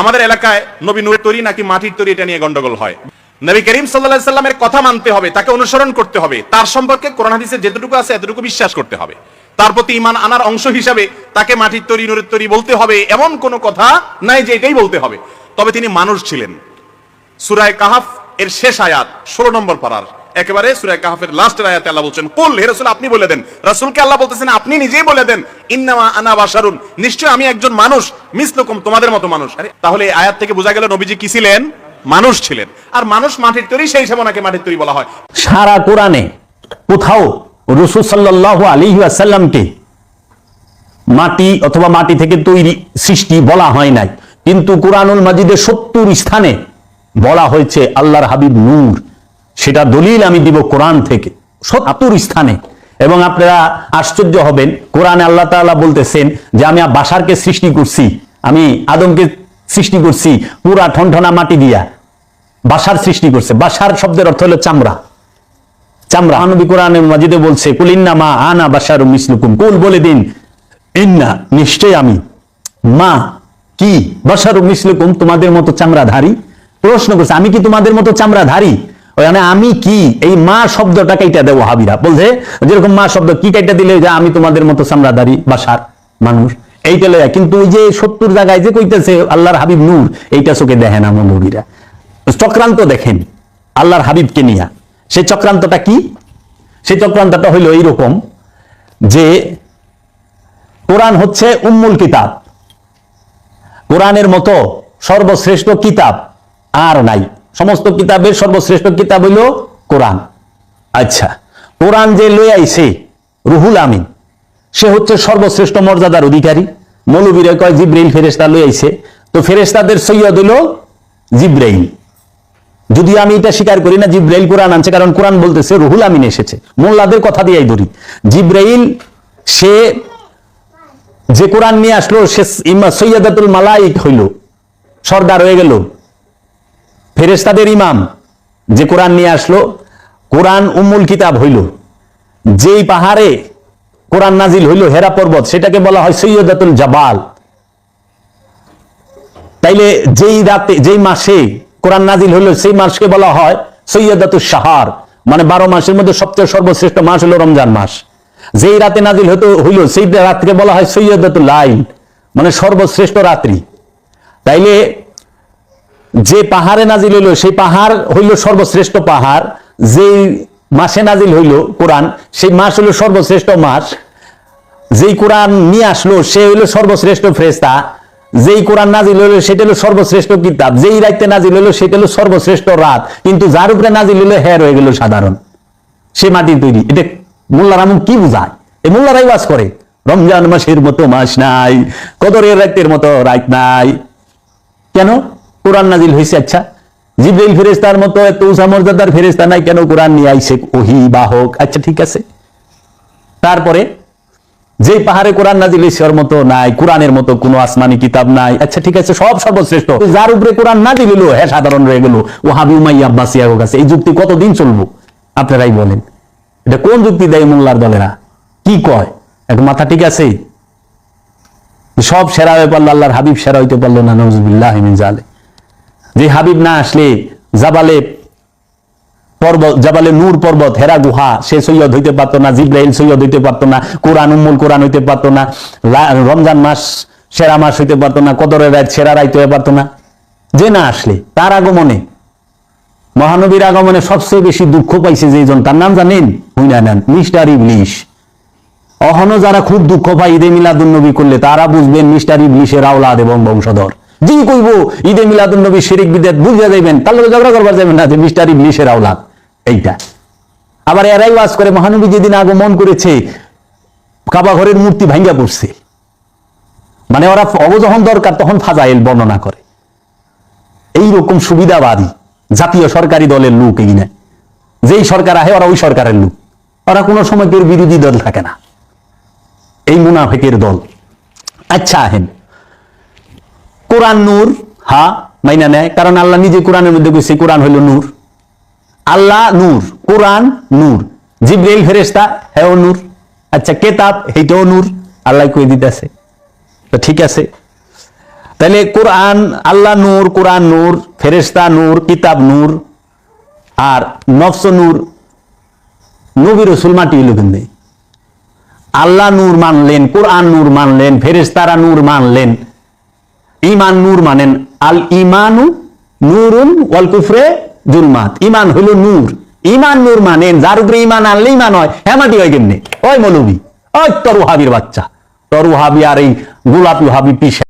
আমাদের এলাকায় নবী নূরের তৈরি নাকি মাটির তৈরি এটা নিয়ে গন্ডগোল হয়। নবী করিম সাল্লা সাল্লামের কথা মানতে হবে, তাকে অনুসরণ করতে হবে, তার সম্পর্কে কোরআন হাদিসে যেটুকু আছে এতটুকু বিশ্বাস করতে হবে। তার প্রতি ইমান আনার অংশ হিসাবে তাকে মাটির তৈরি, নূরের তৈরি বলতে হবে, এমন কোনো কথা নাই যে এটাই বলতে হবে। তবে তিনি মানুষ ছিলেন। সুরায় কাহাফ এর শেষ আয়াত, ষোলো নম্বর পারার। একেবারে সুরায় কাহাফের লাস্টের আয়াতে আল্লাহ বলছেন, কুল, হে রাসূল, আপনি বলে দেন। রাসূলকে আল্লাহ বলতেছেন, আপনি নিজেই বলে দেন, ইন্নামা আনা বাশারুন। নিশ্চয় আমি একজন মানুষ, মিসলুকুম, তোমাদের মতো মানুষ। আরে, তাহলে এই আয়াত থেকে বোঝা গেল নবীজি কি ছিলেন? মানুষ ছিলেন। আর মানুষ মাটির তৈরি, সেই হিসাবে ওনাকে মাটির তৈরি বলা হয়। সারা কোরআনে কোথাও রসুল সাল্লাহ আলী আসাল্লামকে মাটি অথবা মাটি থেকে তৈরি সৃষ্টি বলা হয় নাই। কিন্তু কোরআনুল মাজিদের সত্তর স্থানে বলা হয়েছে আল্লাহর হাবিব নূর। সেটা দলিল আমি দিব কোরআন থেকে, সত্তর স্থানে। এবং আপনারা আশ্চর্য হবেন, কোরআনে আল্লাহ তাআলা বলতেছেন যে আমি বাসারকে সৃষ্টি করছি, আমি আদমকে সৃষ্টি করছি পুরা ঠনঠনা মাটি দিয়া। বাসার সৃষ্টি করছে। বাসার শব্দের অর্থ হলো চামড়া। চামড়া। আনবী কোরআনে মাজিদে বলছে কুলিন্না মা আনা বাসারু মিসলুকুম। কুল বলে দিন, ইন্না নিশ্চয় আমি। মা, কি? বাসারু মিসলুকুম, তোমাদের মতো চামড়াধারী? প্রশ্ন করছে, আমি কি তোমাদের মতো চামড়াধারী? ওখানে আমি কি? এই মা শব্দটা কাইটা দেবো হাবিরা। বলছে, যেরকম মা শব্দ, কি কাইটা দিলে যে আমি তোমাদের মতো চামড়াধারী বাসার মানুষ? এইটা লয়া কিন্তু ওই যে সত্তর জায়গায় যে কইতেছে, আল্লাহর হাবিব নূর, এইটা চোখে দেখে না মৌলবীরা চক্রান্ত দেখেন, আল্লাহর হাবিবকে নিয়া। সেই চক্রান্তটা কি? সেই চক্রান্তটা হইল এইরকম যে, কোরআন হচ্ছে উম্মুল কিতাব। কোরআনের মতো সর্বশ্রেষ্ঠ কিতাব। আর নাই। সমস্ত কিতাবের সর্বশ্রেষ্ঠ কিতাব হইল কোরআন। আচ্ছা কোরআন যে লই আইছে, রুহুল আমিন, সে হচ্ছে সর্বশ্রেষ্ঠ মর্যাদার অধিকারী। মৌলবীরা কয়, জিব্রাইল ফেরেস্তা লই আইছে। তো ফেরেস্তাদের সৈয়দ হইল জিব্রাইল। যদি আমি এটা স্বীকার করি না, জিব্রাইল কোরআন আনছে, কারণ কোরআন বলতেছে রুহুল আমিন এসেছে। মোল্লাদের কথা দিয়েই ধরি। জিব্রাইল, সে যে কোরআন নিয়ে আসলো, সে সৈয়দাতুল মালাইক হইল। সর্দার হয়ে গেল। ফেরেস্তাদের ইমাম যে কোরআন নিয়ে আসলো, কোরআন উম্মুল কিতাব হইল। যেই পাহাড়ে কোরআন নাজিল হইল, হেরা পর্বত, সেটাকে বলা হয় সৈয়দাতুল জাবাল। তাইলে যেই রাতে, যেই মাসে কোরআন নাজিল হইল, সেই মাসকে বলা হয় সৈয়দাতুল সাহার। মানে বারো মাসের মধ্যে সবচেয়ে সর্বশ্রেষ্ঠ মাস হলো রমজান মাস। যেই রাতে নাজিল হতো হইল, সেই রাতকে বলা হয় সৈয়দাতুল লাইল মানে সর্বশ্রেষ্ঠ রাত্রি। তাইলে যে পাহাড়ে নাজিল হইল, সেই পাহাড় হইল সর্বশ্রেষ্ঠ পাহাড়। যেই মাসে নাজিল হইল কোরআন, সেই মাস হইল সর্বশ্রেষ্ঠ মাস। যেই কোরআন নিয়ে আসলো, সে হইল সর্বশ্রেষ্ঠ ফ্রেস্তা যেই কোরআন নাজিল হইল, সেটা হলো সর্বশ্রেষ্ঠ কিতাব। যেই রাইতে নাজিল হইল, সেটা হলো সর্বশ্রেষ্ঠ রাত। কিন্তু যার উপরে নাজিল হইল হ্যাঁ রয়ে গেল সাধারণ। সে মাটির তৈরি। এটা মোল্লার আমন কি বুঝায়? এই মোল্লারাই ওয়াজ করে। রমজান মাসের মতো মাস নাই, কদরের রাতের মতো রাত নাই। কেন? কোরআন নাজিল হয়েছে আচ্ছা। জিব্রাইল ফেরেস্তার মতো এত উষা মর্যাদার ফেরেস্তা নাই, কেন কোরআন নিয়ে আইছে? ওহি বাহক আচ্ছা ঠিক আছে। তারপরে যে পাহাড়ে কোরআন নাজিল ওর মতো নাই, কোরআনের মতো কোনো আসমানি কিতাব নাই। আচ্ছা ঠিক আছে, সব সর্বশ্রেষ্ঠ। যার উপরে কোরআন না দিল হ্যাঁ সাধারণ রয়ে গেল। ও হাবি উমাই আব্বাসিয়া কাছে এই যুক্তি কতদিন চলবো? আপনারাই বলেন। এটা কোন যুক্তি দেয় মোল্লার দলেরা? কি কয়? এক মাথা ঠিক আছে? সব সেরা হয়ে পারল, আল্লাহর হাবিব সেরা হইতে পারল না নজবুল্লাহ জালে যে হাবিব না আসলে জাবালে পর্বত, জাবালে নূর পর্বত, হেরা গুহা, সে সৈয়দ হইতে পারতো না, জিব্রাইল সৈয়দ হইতে পারতো না, কোরআন, উম্মুল কোরআন হইতে পারতো না রমজান মাস, সেরা মাস হইতে পারতো না, কদরের রাত, সেরা রাইতে হইতে পারতো না। যে না আসলে, তার আগমনে, মহানবীর আগমনে সবচেয়ে বেশি দুঃখ পাইছে যে জন, তার নাম জানেন? হুইনা নেন মিস্টার ইবলিশ। অহনো যারা খুব দুঃখ পায় ঈদে মিলাদুন নবী করলে, তারা বুঝবেন মিস্টার ইবলিশের আওলাদ এবং বংশধর। জি কইব, ঈদে মিলাদুন নবী শিরিক বিদেত বুঝিয়া যাইবেন, তার লগে ঝগড়া করবার যাবেন না, যে মিস্টার ইবলিশের আওলাদ, এইটা। আবার এরাই ওয়াজ করে, মহানবী যেদিন আগমন করেছে, কাবা ঘরের মূর্তি ভাঙ্গা পড়ছে। মানে ওরা অবযখন দরকার, তখন ফাজাইল বর্ণনা করে। এই রকম সুবিধাবাদী জাতীয় সরকারি দলের লোক এগিনে যেই সরকার আহে, ওরা ওই সরকারের লোক। ওরা কোনো সময় কেউ বিরোধী দল থাকে না। এই মুনাফেকের দল। আচ্ছা আহেন। কোরআন নূর, হা, মাইনা নেয়। কারণ আল্লাহ নিজে কোরআনের মধ্যে কইছে, কোরআন হইল নূর। আল্লাহ নূর, কোরআন নূর। জিব্রাইল ফেরেস্তা হ্যাঁ নূর। আচ্ছা কেতাব এইটাও নূর। আল্লাহ কই দিতেছে। তো ঠিক আছে। তাহলে কোরআন, আল্লাহ নূর, কোরআন নূর ফেরেস্তা নূর, কিতাব নূর, আর নফস নূর, নবী রসুল মাটি হইল কিন্তু আল্লাহ নূর মানলেন, কোরআন নূর মানলেন ফেরেস্তারা নূর মানলেন। ইমান নূর মানেন আল ইমানু নুরুন ওয়াল কুফরে জুলমাত। ইমান হলো নূর। ইমান নূর মানেন, যার উপরে ইমান আনলে ইমান হয়, হেমাটি হয় কেমনি? ওই মৌলবি, ওই তরু হাবির বাচ্চা। তরু হাবি আর এই গোলাপি হাবি পিসা